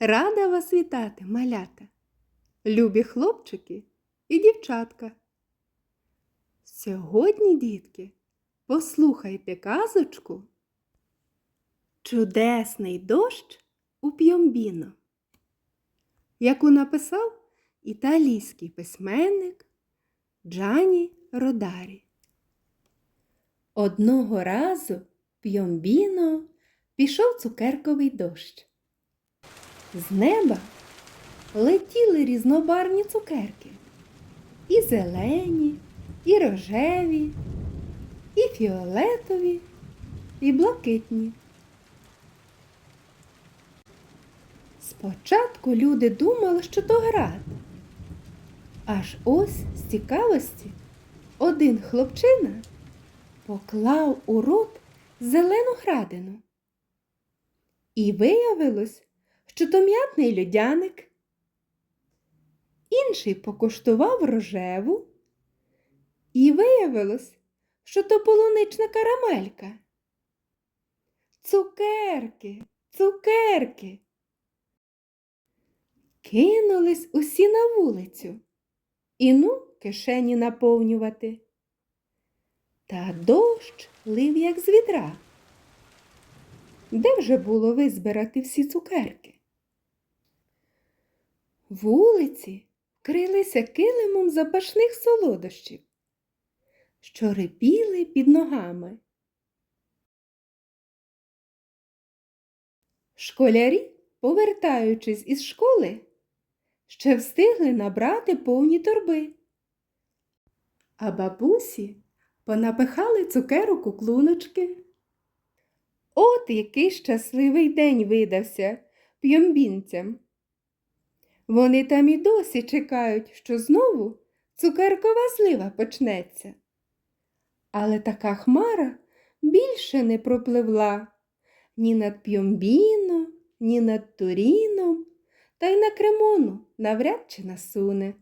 Рада вас вітати, малята, любі хлопчики і дівчатка. Сьогодні, дітки, послухайте казочку Чудесний дощ у П'йомбіно, яку написав італійський письменник Джані Родарі. Одного разу П'йомбіно пішов цукерковий дощ. З неба летіли різнобарвні цукерки. І зелені, і рожеві, і фіолетові, і блакитні. Спочатку люди думали, що то град. Аж ось з цікавості один хлопчина поклав у рот зелену градину. І виявилось, що то м'ятний льодяник. Інший покуштував рожеву, і виявилось, що то полунична карамелька. Цукерки, цукерки. Кинулись усі на вулицю і ну кишені наповнювати. Та дощ лив, як з відра. Де вже було визбирати всі цукерки? Вулиці крилися килимом запашних солодощів, що рипіли під ногами. Школярі, повертаючись із школи, ще встигли набрати повні торби. А бабусі понапихали цукерок у клуночки. От який щасливий день видався п'йомбінцям. Вони там і досі чекають, що знову цукеркова злива почнеться. Але така хмара більше не пропливла ні над П'йомбіно, ні над Туріном, та й на Кремону навряд чи насуне.